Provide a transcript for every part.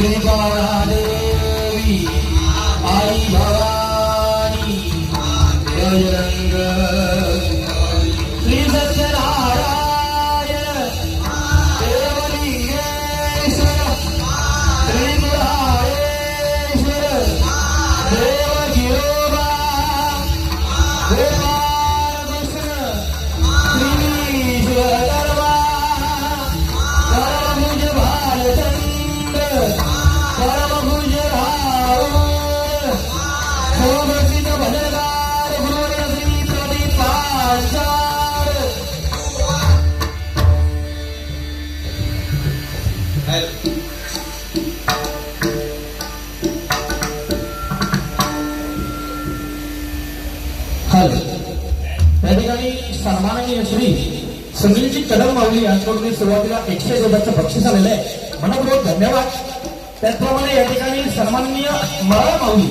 বাড়া हॅलो त्या ठिकाणी सन्माननीय श्री सुनीलजी कदम मावली यांच्याकडून सुरुवातीला एकशे जोडाचं बक्षीस आलेलं आहे. मनपूर्वक धन्यवाद. त्याचप्रमाणे या ठिकाणी सन्माननीय मळा माऊली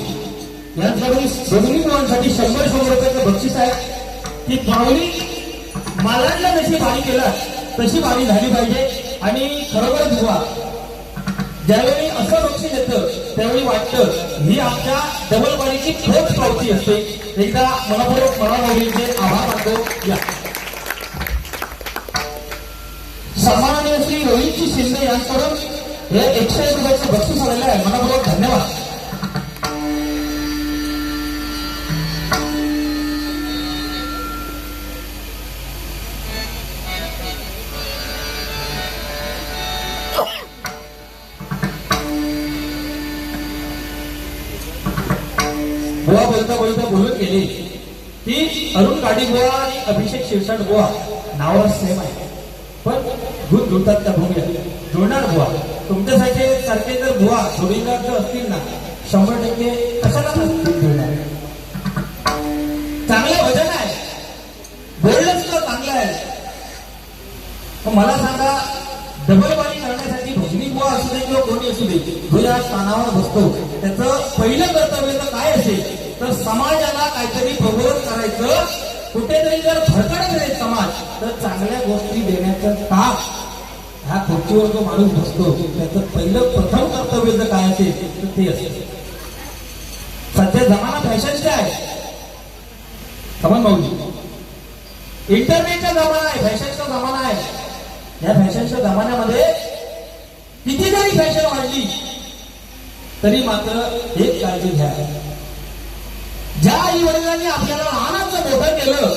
यांच्याकडून दोन्ही मुलांसाठी शंभर शंभर रुपयाचं बक्षीस आहे. की माऊली मालांना जशी भारी केलं तशी भारी झाली पाहिजे. आणि खरोखर धुवा ज्यावेळी असं बक्षीस येतं त्यावेळी वाटतं ही आमच्या डबलबारीची ठोस पावती असते. एकदा मनापूर्वक मनामोडीचे आभार मानतो. या. सन्माननीय श्री रोहितजी शिंदे यांच्याकडून हे एकशे रुपयाचं बक्षीस आलेलं आहे. मनापूर्वक धन्यवाद. बुवा बोलता बोलता बोलून गेले. ती अरुण काडी गोवा आणि अभिषेक शिरसाट गोवा नावावर सेम आहे. पण गुण धुतात त्या भूमी जुळणार गोवा तुमच्यासाठी सारखे जर गोवा जोडीदार जर असतील ना. शंभर टक्के कशाला जुळणार? चांगलं भजन आहे. बोलणं सुद्धा चांगलं आहे. मला सांगा डबलबारी करण्यासाठी भजनी गोवा असू दे किंवा कोणी असू दे जो या स्थानावर बसतो त्याचं पहिलं कर्तव्य तर काय असेल? तर समाजाला काहीतरी प्रबोधन करायचं. कुठेतरी जर भरकड नाही समाज तर चांगल्या गोष्टी देण्याचं ताप ह्या खुर्चीवर जो माणूस बसतो त्याचं पहिलं प्रथम कर्तव्य जर काय असेल तर ते असेल सध्या जमाना फॅशनचा आहे. समज भाऊजी? इंटरनेटचा जमाना आहे फॅशनचा जमाना आहे. या फॅशनच्या जमान्यामध्ये किती जरी फॅशन वाढली. तरी मात्र एक काळजी घ्या. ज्या आई वडिलांनी आपल्याला लहानाचं मोठं केलं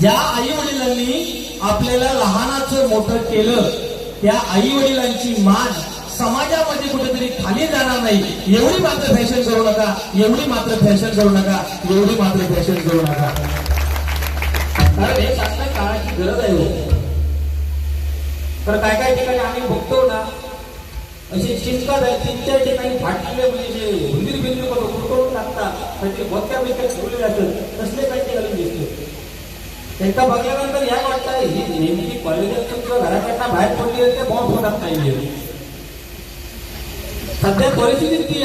ज्या आई वडिलांनी आपल्याला लहानाचं मोठं केलं त्या आई वडिलांची मान समाजामध्ये कुठेतरी खाली जाणार नाही. एवढी मात्र फॅशन करू नका एवढी मात्र फॅशन करू नका एवढी मात्र फॅशन करू नका. कारण हे चांगल्या काळाची गरज आहे हो. तर काय काय ठिकाणी आम्ही बघतो ना अशी चिंता आहे तीन चार ठिकाणी फाटलेले म्हणजे हुंदीर बिंदू कुरकवून टाकतात काहीतरी बोक्या बिक्या ठेवलेले जातात तसले काही ठिकाणी दिसतो. त्यांचा बघल्यानंतर ह्या वाटतं ही नेमकी कॉलेजातून किंवा घराकडनं बाहेर पडली ते बॉम्ब होतात नाही सध्या परिस्थितीत ती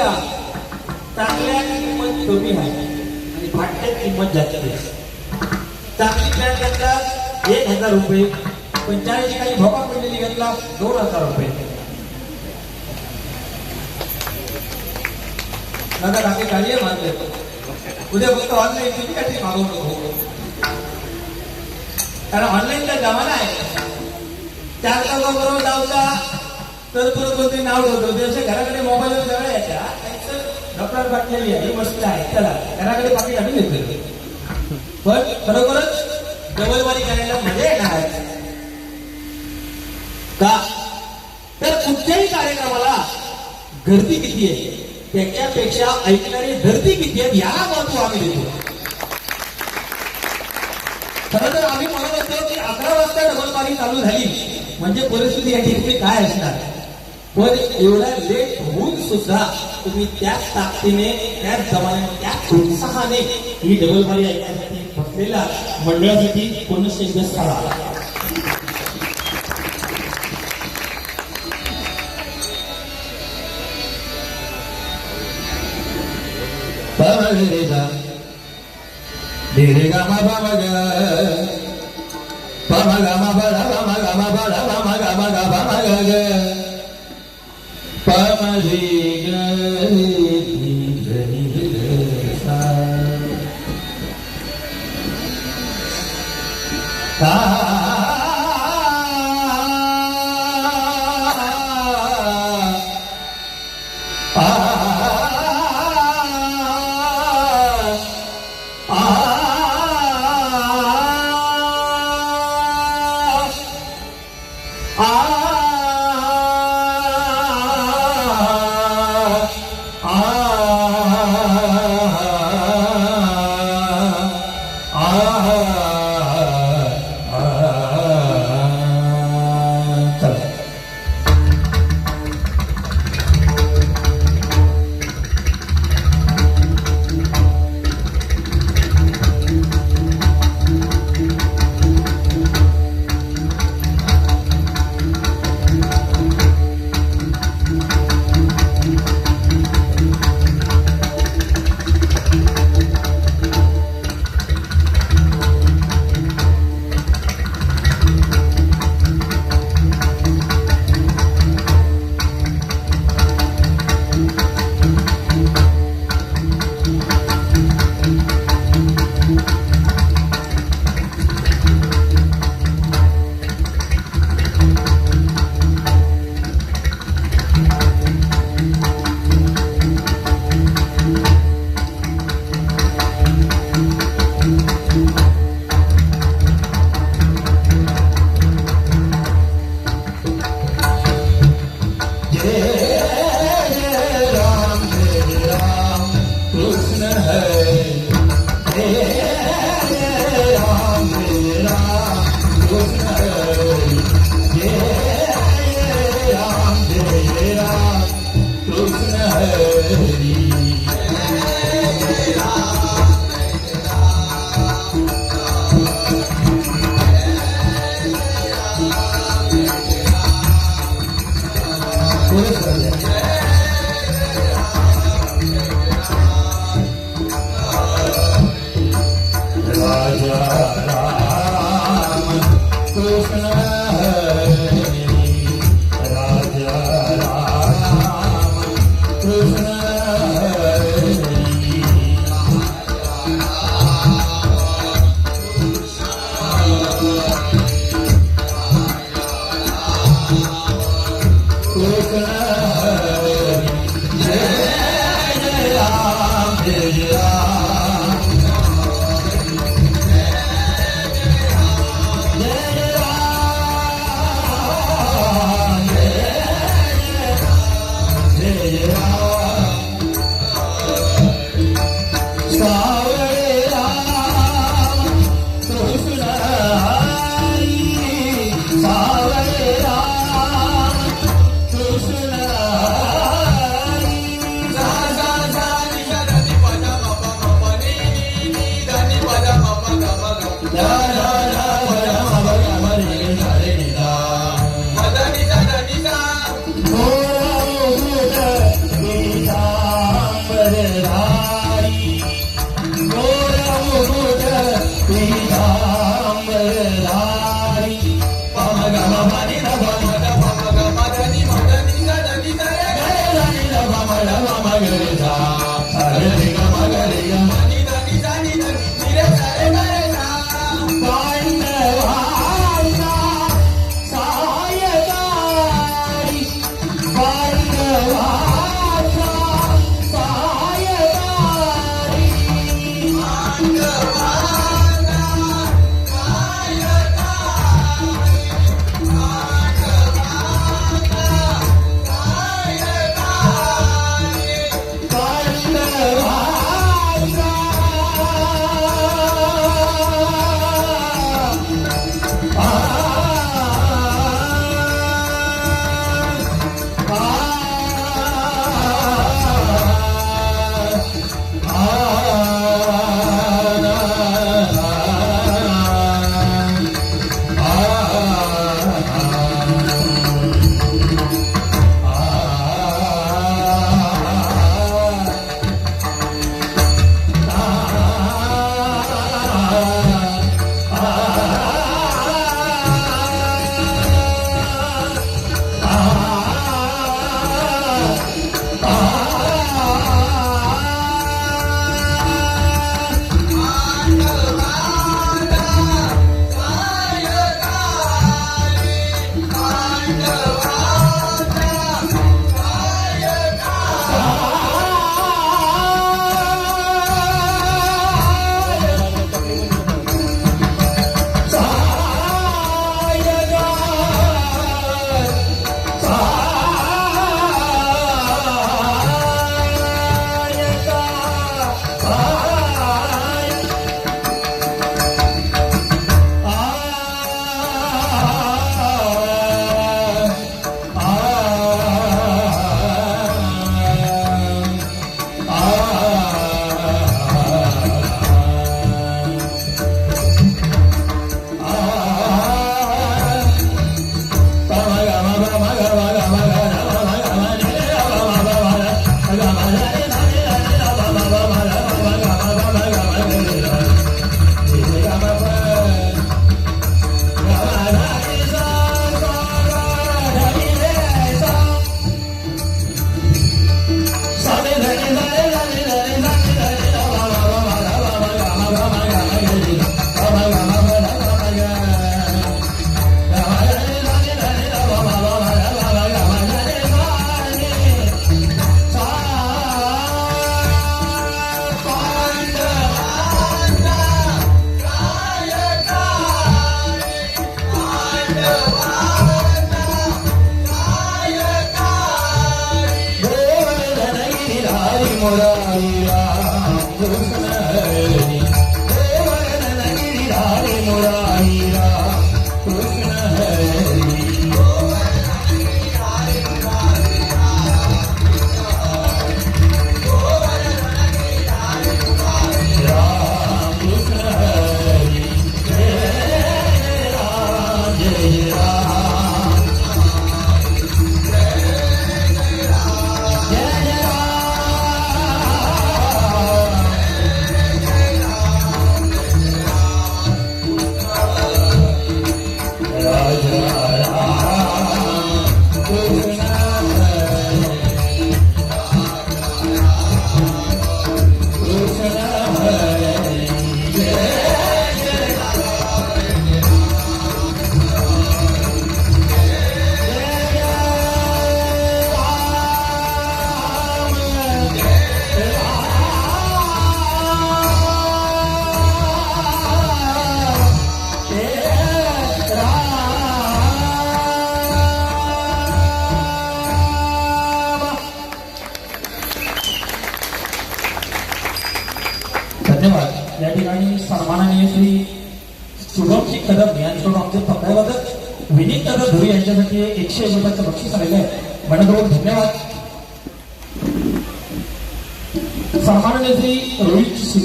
चांगल्या किंमत कमी आहे आणि फाटल्या किंमत जास्त आहे. चांगली प्लॅन घेतला एक हजार रुपये पण ज्या ठिकाणी भोका पडलेली घेतला दोन हजार रुपये. दादा बाकी गाडी मारले उद्या फक्त ऑनलाईन किती काही मागवू नको कारण ऑनलाईनचा जमाना आहे. चार लोकांबरोबर जाऊचा तर परत कोणतरी नाव ठेवतो. ते असे घराकडे मोबाईल सगळ्या याच्या डॉक्टर पाठलेली आहे मस्त आहे. चला घराकडे पाठी आम्ही घेतो पण खरोखरच डबलवारी करायला मजा येणार आहे. का? तर कुठच्याही कार्यक्रमाला गर्दी किती आहे? त्याच्यापेक्षा ऐकणारी धरती किती आहे याला महत्त्व आम्ही देतो. खरं तर आम्ही म्हणत असतो की अकरा वाजता डबलबारी चालू झाली. म्हणजे परिस्थिती या ठिकाणी काय असणार? पण एवढा लेट होऊन सुद्धा तुम्ही त्याच ताकदीने त्याच जमान्याने त्याच उत्साहाने ही डबलबारी ऐकण्यासाठी बसलेल्या मंडळासाठी पुनश्च एकदा स्थळा Pamarida Dirigama Pamaga Pamagama Paramagama Paramagama Pamagaga Pamagama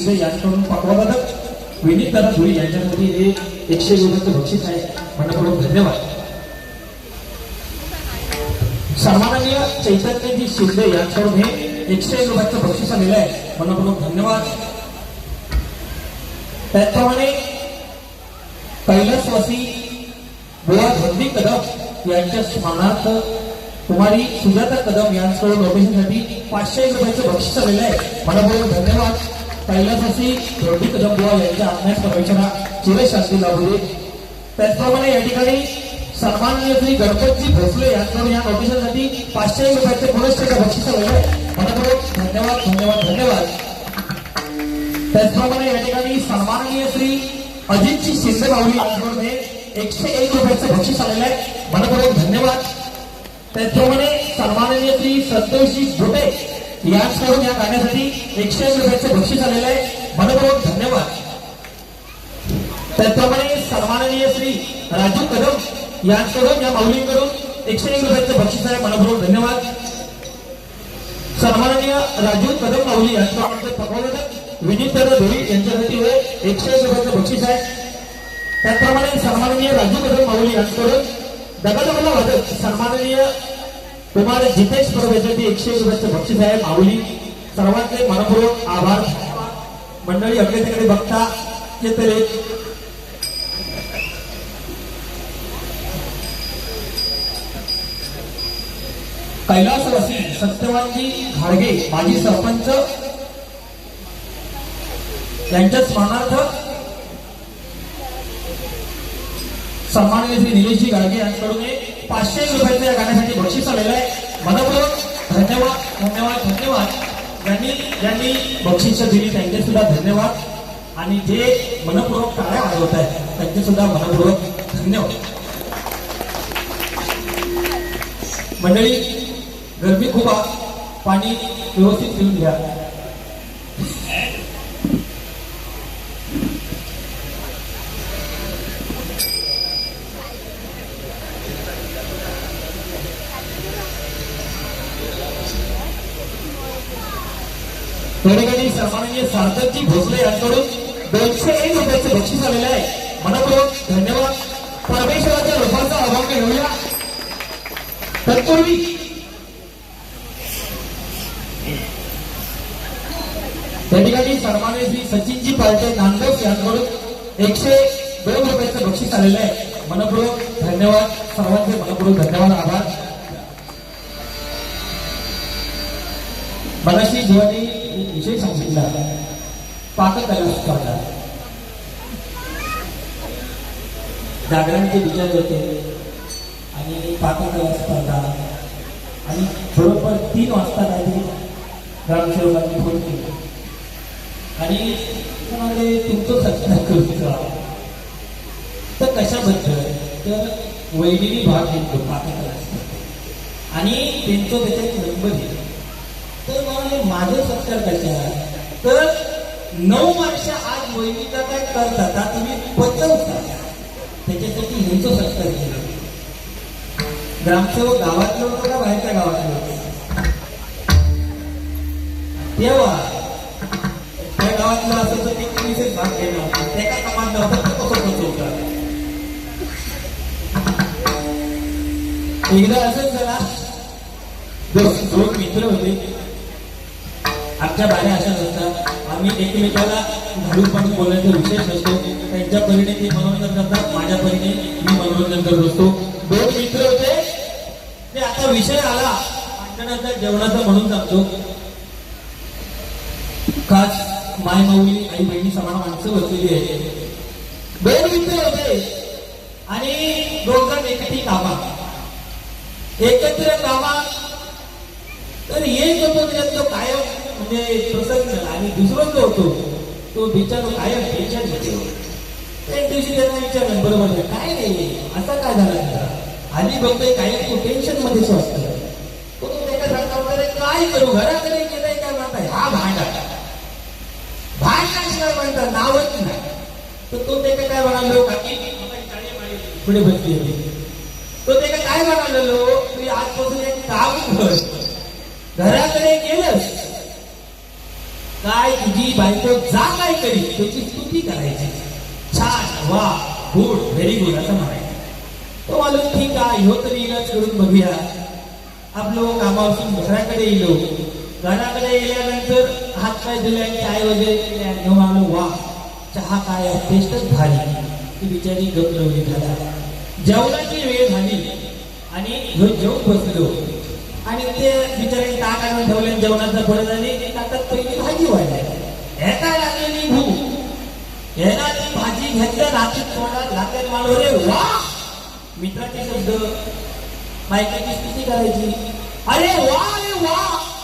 Rohit Shinde यांच्याकडून पकवादक विनीत दादा धुरी यांच्यामध्ये हे एकशे एक रुपयाचं बक्षीस आहे. मनपूर्वक धन्यवाद. सन्माननीय चैतन्यजी शिंदे यांच्याकडून हे एकशे एक रुपयाचं बक्षीस आलेलं आहे. मनपूर्वक धन्यवाद. त्याचप्रमाणे कैलासवासी बुवा धोंडी कदम यांच्या स्मरणार्थ कुमारी सुजाता कदम यांच्याकडून नोटिसीसाठी पाचशे रुपयाचं बक्षीस आलेलं आहे. मनपूर्वक धन्यवाद. कैलासवासी धोंडी कदम बुवा यांच्या आत्म्यास प्रवेशना चिरशांती लाभू दे त्याचप्रमाणे या ठिकाणी सन्माननीय श्री गणपतजी भोसले यांच्याकडून या नोटिसासाठी पाचशे रुपयाचे पुरस्कार बक्षीस वगैरे. मनपूर्वक धन्यवाद धन्यवाद धन्यवाद. त्याचप्रमाणे या ठिकाणी सन्माननीय श्री अजितजी शिंदे माऊली यांच्याकडून एकशे एक रुपयाचं बक्षीस आलेलं आहे. मनपूर्वक धन्यवाद. त्याचप्रमाणे सन्माननीय श्री संतोषजी झोटे करून या गाण्यासाठी एकशे एक रुपयाचं बक्षीस आलेलं आहे. मनपूर्वक धन्यवाद. त्याचप्रमाणे सन्माननीय श्री राजू कदम यांकडून या माऊलींकडून एकशे एक रुपयाचं बक्षीस आहे. मनपूर्वक धन्यवाद. सन्माननीय राजू कदम माऊली यांच्याकडून पकवलं विनीत दादा धुरी यांच्यासाठी हे एकशे एक रुपयाचं बक्षीस आहे. त्याचप्रमाणे सन्माननीय राजू कदम माऊली यांच्याकडून दगडमला वादक सन्माननीय कुमार जितेश परब याच्यासाठी एकशे एक रुपयाचं बक्षीस आहे माऊली सर्वांचे मनपूर्वक आभार। मंडळी अगदी तिकडे बघता येते कैलासवासी सत्यवानजी घाडगे माजी सरपंच यांच्या स्मरणार्थ सन्माननीय श्री निलेशजी गाडगे यांच्याकडून पाचशे रुपयाचं या गाण्यासाठी बक्षीस आलेलं आहे. मनपूर्वक धन्यवाद धन्यवाद धन्यवाद. ज्यांनी ज्यांनी बक्षीस दिली त्यांचे सुद्धा धन्यवाद. आणि जे मनपूर्वक टाळ्या वाजवत आहेत त्यांचे सुद्धा मनपूर्वक धन्यवाद. मंडळी गर्मी खूप पाणी व्यवस्थित पिऊन घ्या. त्या ठिकाणी सन्माननीय सार्थकजी भोसले यांच्याकडून दोनशे एक रुपयाचे बक्षीस आलेलं आहे. मनपूर्वक धन्यवाद. परमेश्वराच्या रूपाचा अभंग घेऊया. तत्पूर्वी त्या ठिकाणी सन्मान्य श्री सचिनजी पालटे नांदव यांच्याकडून एकशे दोन रुपयाचं बक्षीस आलेलं आहे. मनपूर्वक धन्यवाद. सर्वांचे मनपूर्वक धन्यवाद आभार. मगाशी जीवानी एक विषय सांगितला. पाककला स्पर्धा जागरणचे विचार होते. आणि पाककला स्पर्धा आणि थोडंफार तीन वाजता काहीतरी ग्रामसेवकांनी फोन केला. आणि म्हणाले तुमचं सत्कार करूचा तर कशाबद्दल? तर वैदिनी भाग घेतो पाककला स्पर्धा आणि त्यांचं त्याच्यात नंबर येतो तर म्हणाले माझे सत्कार कसे आहे तर नऊ वर्ष आज वैदिका काय करतात तुम्ही पचवता त्याच्यासाठी ह्यांचं सत्कार केलं. ग्रामसेवक गावातले होते का बाहेरच्या गावातले होते? तेव्हा त्या गावातलं असं तर एक विशेष भाग घेणार होता. त्या काय कमाल नव्हतं तर कसं पचवतात एकदा असंच झाला. दोन मित्र होते. आमच्या बाऱ्या अशा नसतात. आम्ही एकमेकाला घालून पाडून बोलण्याचा विशेष नसतो. त्यांच्या परीने ते मनोरंजन करतात माझ्या परीने मी मनोरंजन करत असतो. दोन मित्र होते. ते आता विषय आला. भांडणाचा जेवणाचा म्हणून सांगतो. काच माय माऊली आई बहिणी समान माणसं बसलेली आहे दोन मित्र होते. आणि दोन जण एकटी कामा. एकत्र कामा. तर एक होतो कायम म्हणजे प्रसन्न आणि दुसरं जो होतो तो बिचारो कायम टेन्शनमध्ये एक दिवशी त्यांना विचारलं बरोबर काय नाही असा काय झाला आधी बघतोय कायम तो टेन्शनमध्ये असतो तो तो सांगता वगैरे काय करू? घराकडे गेलंय काय म्हणता हा भांडा. भांडाशिवाय म्हणता नावच नाही. तर तो त्याच्या काय म्हणालो काकी पुढे बसली होती तो ते काय म्हणालेलो तुम्ही आजपासून एक काम कर घराकडे गेलंस. काय तुझी बायको जा काय करी त्याची स्तुती करायची. छान वा गुड व्हेरी गुड असं म्हणायचं. तो माणूस ठीक आहे ह्यो तरी इलाज करून बघूया. आपलं कामापासून घराकडे येलो घराकडे गेल्यानंतर हात पाय दिले आणि चाय वगैरे घेऊन आलो. वा चहा काय टेस्टच भारी. ती बिचारी गपलवली झाला जेवणाची वेळ झाली आणि ह्यो जेवून बसलो. आणि ते बिचारे ताक आणून ठेवले जेवणाचं पुढे झाली की पहिली भाजी व्हायला एका लागलेली भू ह्याला ती भाजी घेतल्या रात्री तोंडात घातल्या मानव रे वा! मित्राचे शब्द बायकाची स्थिती करायची. अरे वा अरे वा!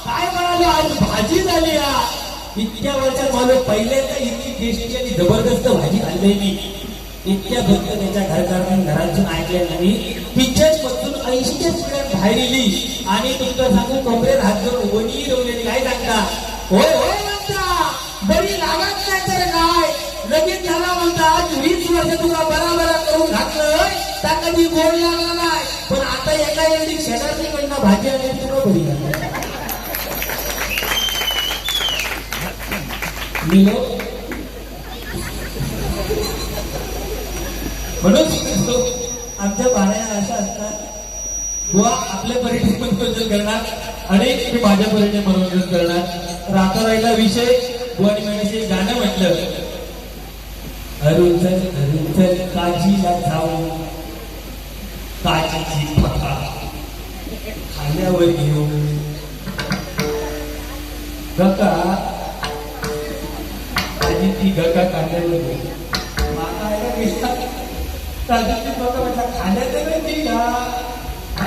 काय म्हणाले आज भाजी झाली या. इतक्या वर्षात मला पहिल्यांदा इतकी टेस्टी आणि जबरदस्त भाजी खाल्ली मी इतक्या भक्त त्याच्या घरकारांनी घरातून ऐकल्या नाही. पिक्चर ऐंशीच्या स्टुडंट बाहेर गेली आणि तुमचं सांगू कमरेत हात धरून वणी रवलेली काय सांगता? होय होय म्हणता बरी लागत नाही तर काय? लगेच झाला म्हणता आज वीस वर्ष तुला बराबर करून घातलं त्या कधी गोड लागला नाही. पण आता एका एवढी शेजारची कडनं भाजी आली तुला बरी लागली. मी लोक म्हणून सांगतो, आमच्या बाळ्या अशा असतात बुवा आपल्या पर्यटन मनोरंजन करणार अनेक मी माझ्या परीने मनोरंजन करणार. राहता राहिला विषय बुवानी महिन्याचे गाणं म्हटलं. अरुचल अरुचल काजीला जाऊ. काजीची पका खाल्यावर घेऊ गका आणि ती गका कांद्यावर घेऊ माका आहे दिसतात काजीची पका म्हटलं खाण्यात नाही ती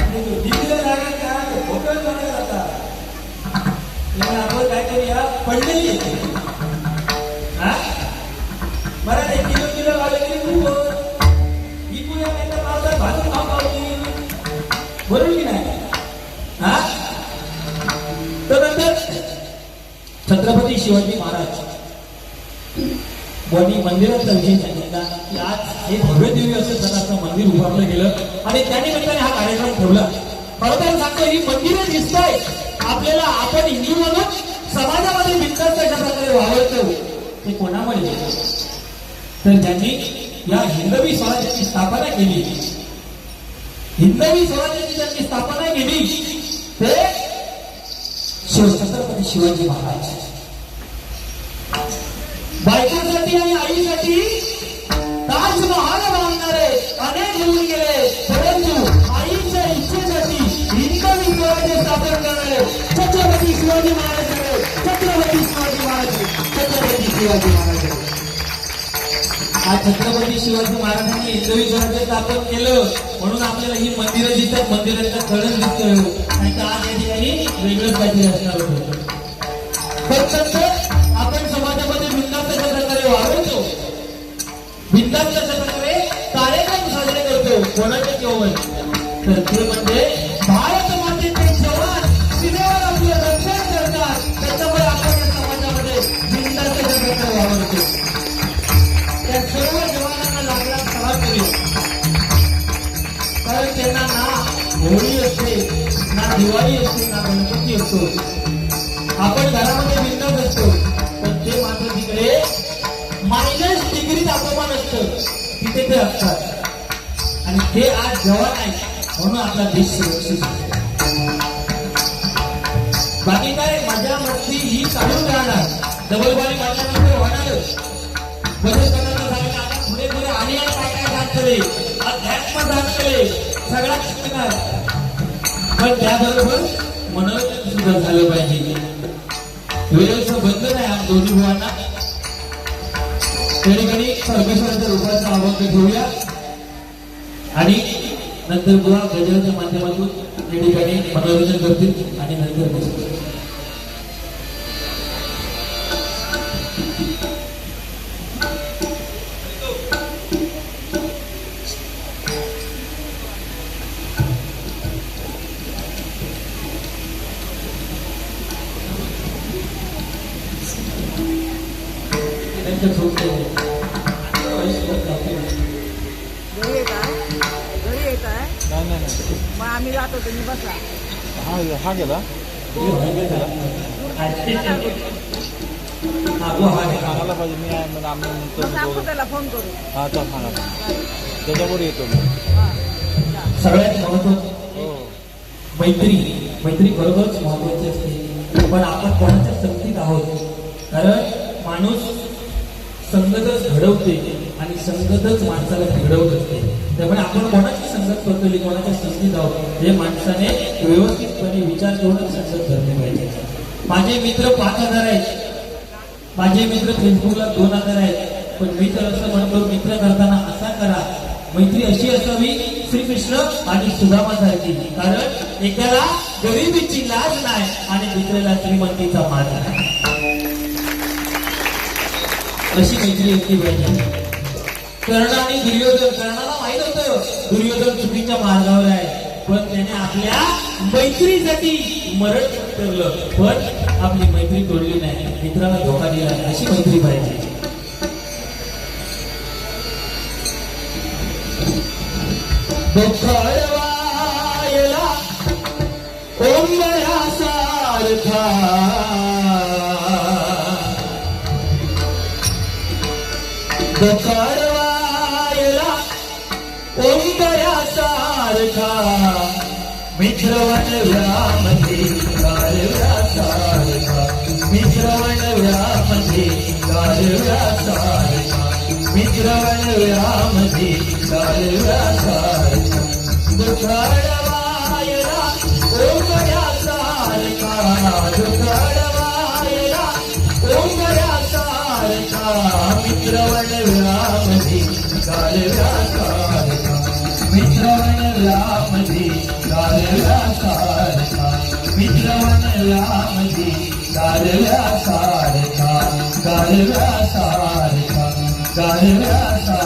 का भोकळ आपण काय करूया पडलेली हा मला ते किलो किलो वाले तरी खूप नाही तर पावसात भाजून खाऊ बरोबर की नाही हा तर छत्रपती शिवाजी महाराज. यांनी मंदिराचा विषय सांगितला हे भव्य देवी असं स्वतःचं मंदिर उभारलं गेलं आणि त्या निमित्ताने हा कार्यक्रम ठेवला. खरं तर सांगतो ही मंदिरं दिसतंय. आपल्याला आपण हिंदू म्हणून समाजामध्ये विकास कशा प्रकारे वावरतो. ते कोणामुळे तर ज्यांनी या हिंदवी स्वराज्याची स्थापना केली हिंदवी स्वराज्याची ज्यांनी स्थापना केली ते छत्रपती शिवाजी महाराज. बायकोसाठी आणि आईसाठी शिवाजी महाराज झाले. आज छत्रपती शिवाजी महाराजांनी हिंदवी स्वराज्य स्थापन केलं म्हणून आपल्याला ही मंदिरं दिसतात. मंदिरांचा कळण दिसतोय हो. आणि तर आज या ठिकाणी वेगळंच काहीतरी असणार होतं. फक्त आपण समाजामध्ये बिंदास्त कशा प्रकारे वागवतो? बिंदास्त कशा प्रकारे कार्यक्रम साजरे करतो? कोणाचे जेवण तर ते म्हणजे होळी असते ना दिवाळी असते ना गणपती असतो. आपण घरामध्ये बिंदास असतो पण ते मात्र तिकडे मायनस डिग्री तापमान असतं. तिथे ते असतात. आणि ते आज जवान आहे म्हणून आपला देश सुरक्षित बाकी काय मजा मस्ती ही चालू राहणार. डबलबारी माझ्यानंतर होणारच. बदल करण्याचा सांगितलं आता पुढे पुढे आणि काय काय जात अध्यात्म जात करे सगळ्यात शिकणार. पण त्याबरोबर मनोरंजन सुद्धा झालं पाहिजे. वेळेचं बंधन आहे आम दोन्ही भावांना. त्या ठिकाणी परमेश्वराच्या रूपाचा अभंग घेऊया. आणि नंतर पुन्हा गजराच्या माध्यमातून त्या ठिकाणी मनोरंजन करतील आणि नंतर बसतील. हा गेला हा, हा. सांगायला पाहिजे मी आहे मग आम्ही म्हणतो हा तर सांगा त्याच्यावर येतो मी हा. सगळ्यात महत्वाचं हो मैत्री मैत्री बरोबरच महत्वाची असते पण आपण कोणाच्या संगतीत आहोत कारण माणूस संगतच घडवते संगतच माणसाला बिघडवत असते. त्यामुळे आपण कोणाची संगत करतो कोणाच्या संगीत आहोत हे माणसाने व्यवस्थितपणे विचार करूनच संगत धरली पाहिजे. माझे मित्र पाच हजार आहेत. माझे मित्र फेसबुकला दोन हजार आहेत. पण मित्र असं म्हणतो मित्र करताना असा करा. मैत्री अशी असावी श्रीकृष्ण आणि सुदामासारखी कारण एकाला गरिबीची लाज नाही आणि दुसऱ्याला श्रीमंतीचा मान नाही. अशी मैत्री असली पाहिजे. कर्ण आणि दुर्योधन कर्णाला माहीत होत दुर्योधन चुकीच्या मार्गावर आहे. पण त्याने आपल्या मैत्रीसाठी मरण ठरलं पण आपली मैत्री तोडली नाही. मित्राला धोका दिला नाही. अशी मैत्री पाहिजे. सारखा. मित्रवण व्यामध्ये गारव्यासारखा मित्रवण व्यामध्ये गारव्यासारखा मित्रवण व्यामध्ये गारव्यासारखा दुःखडवायला ओंबळ्यासारखा दुःखडवायला ओंबळ्यासारखा मित्रवण व्यामध्ये गारव्यासारखा मित्रवण व्यामध्ये गारव्यासारखा मित्रवण व्यामध्ये गारव्यासारखा गारव्यासारखा गारव्यासारखा